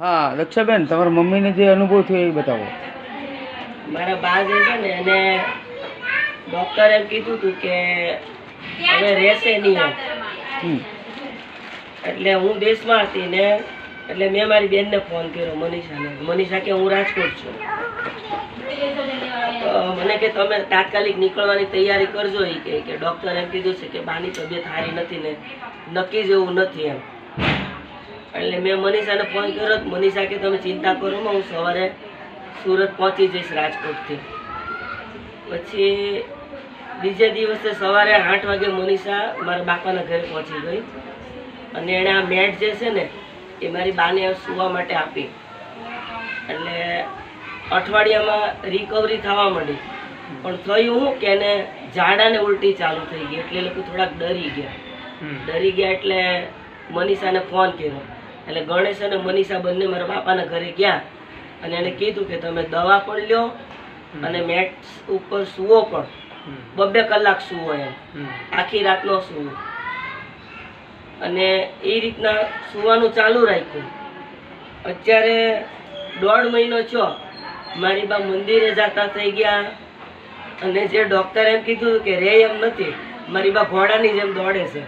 હા રક્ષાબેન તમારા મમ્મીને જે અનુભવ થયો એ બતાવો. મારા બા જે છે ને એને ડૉક્ટરે એમ કીધું હતું કે હવે રહેશે નહીં એમ. એટલે હું દેશમાં હતી ને એટલે મેં મારી બેનને ફોન કર્યો મનીષાને. મનીષા કે હું રાજકોટ છું. મને કે તમે તાત્કાલિક નીકળવાની તૈયારી કરજો. એ કે કે ડૉક્ટરે એમ કીધું છે કે બાની તબિયત સારી નથી ને નક્કી જેવું નથી એમ. એટલે મેં મનીષાને ફોન કર્યો મનીષા કે તમે ચિંતા કરો હું સવારે સુરત પહોંચી જઈશ રાજકોટથી. પછી બીજે દિવસે સવારે આઠ વાગે મનીષા મારા બાપાના ઘરે પહોંચી ગઈ. અને એણે આ મેટ જે છે ને એ મારી બાને સૂવા માટે આપી. એટલે અઠવાડિયામાં રિકવરી થવા માંડી. પણ થયું હું કે એને ઝાડા ને ઉલટી ચાલુ થઈ ગઈ એટલે લોકો થોડાક ડરી ગયા. ડરી ગયા એટલે મનીષાને ફોન કર્યો. એટલે ગણેશ અને મનીષા બંને મારા બાપાના ઘરે ગયા અને એને કીધું કે તમે દવા પણ લ્યો અને મેટ ઉપર સુવો પણ. બબે કલાક સુવો એમ. આખી રાતનો સુવો. અને એ રીતના સુવાનું ચાલુ રાખ્યું. અત્યારે દોઢ મહિનો છો મારી બા મંદિરે જતા થઈ ગયા. અને જે ડૉક્ટરે એમ કીધું કે રે એમ નથી. મારી બા ઘોડાની જેમ દોડે છે.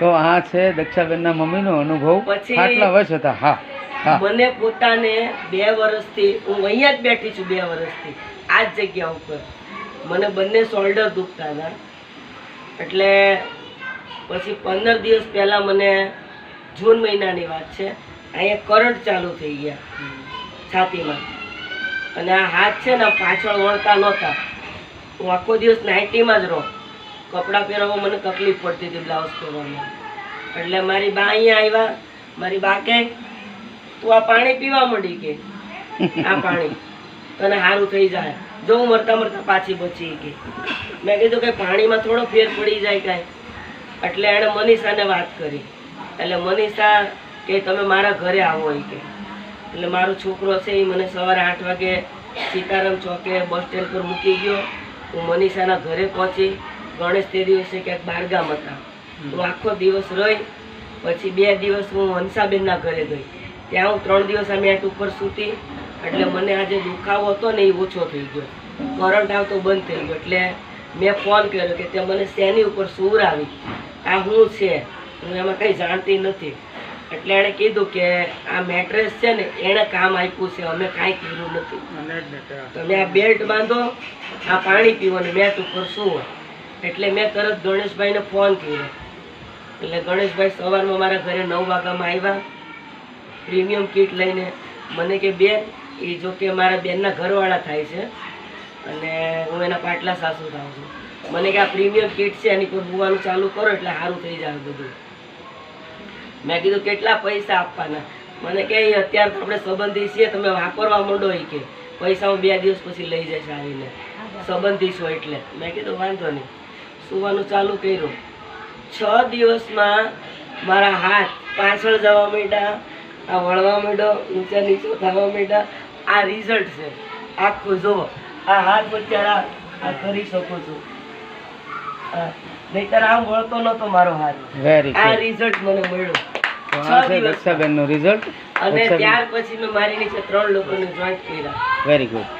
તો આ છે દક્ષાબેનના મમ્મીનો અનુભવ. પછી- આટલા વર્ષ હતા. હા હા. મને પોતાને બે વર્ષથી હું અહીંયા જ બેઠી છું બે વર્ષથી આ જ જગ્યા ઉપર. મને બંને શોલ્ડર દુખતા હતા. એટલે પછી પંદર દિવસ પહેલાં મને જૂન મહિનાની વાત છે અહીંયા કરંટ ચાલુ થઈ ગયા છાતીમાં. અને આ હાથ છે ને પાછળ વળતા નહોતા. હું આખો દિવસ નાઇટીમાં જ રહું. કપડાં પહેરવામાં મને તકલીફ પડતી હતી બ્લાઉઝ પહેરવામાં. એટલે મારી બા અહીંયા આવ્યા. મારી બા કે તું આ પાણી પીવા માંડી કે? આ પાણી. તને સારું થઈ જાય. જો હું મરતા મરતા પાછી બચી કે મેં કીધું કે પાણીમાં થોડો ફેર પડી જાય કાંઈ. એટલે એણે મનીષાને વાત કરી. એટલે મનીષા કે, તમે મારા ઘરે આવો એ કે. એટલે મારો છોકરો છે એ મને સવારે આઠ વાગે સીતારામ ચોકે બસ સ્ટેન્ડ પર મૂકી ગયો. હું મનીષાના ઘરે પહોંચી. ગણેશ તે દિવસે ક્યાંક બારગામ હતા. હું આખો દિવસ રહી પછી બે દિવસ હું હંસાબેનના ઘરે ગઈ. ત્યાં હું ત્રણ દિવસ આ મેટ ઉપર સૂતી એટલે મને આ જે દુખાવો હતો ને એ ઓછો થઈ ગયો. કરંટ આવતો બંધ થઈ ગયો એટલે મેં ફોન કર્યો કે તે મને શેની ઉપર સૂર આવી? આ હું છે? હું એમાં કંઈ જાણતી નથી. એટલે એણે કીધું કે આ મેટ્રેસ છે ને એણે કામ આપ્યું છે અમે કાંઈ કર્યું નથી. તમે આ બેલ્ટ બાંધો આ પાણી પીવો ને મેટ ઉપર સૂવો. એટલે મેં તરત ગણેશભાઈને ફોન કર્યો. એટલે ગણેશભાઈ સવારમાં મારા ઘરે નવ વાગ્યામાં આવ્યા. પ્રીમિયમ કીટ લઈને મને કે બેન એ જો કે મારા બેનના ઘરવાળા થાય છે અને હું એના પાટલા સાસુ થાઉં છું. મને કે આ પ્રીમિયમ કીટ છે એની પર હોવાનું ચાલુ કરો એટલે સારું થઈ જાય બધું. મેં કીધું કેટલા પૈસા આપવાના? મને કે અત્યારે તો આપણે સંબંધી છીએ તમે વાપરવા માંડો એ કે. પૈસા હું બે દિવસ પછી લઈ જઈશ આવીને. સંબંધી છો એટલે. મેં કીધું વાંધો નહીં. સુવાનું ચાલુ કર્યું. છ દિવસમાં મારા હાથ પાછળ જવા માંડ્યા આ વળવા માંડ્યો ઊંચા નીચે થવા માંડ્યા. આ રિઝલ્ટ છે. આખું જુઓ. આ હાથ અત્યારે આ- કરી શકું છું. આમ વળતો નતો મારો હાથ. આ રિઝલ્ટ મને મળ્યો. રિઝલ્ટ અને ત્યાર પછી મેં મારી નીચે ત્રણ લોકોને જોઈન્ટ કર્યા. Very good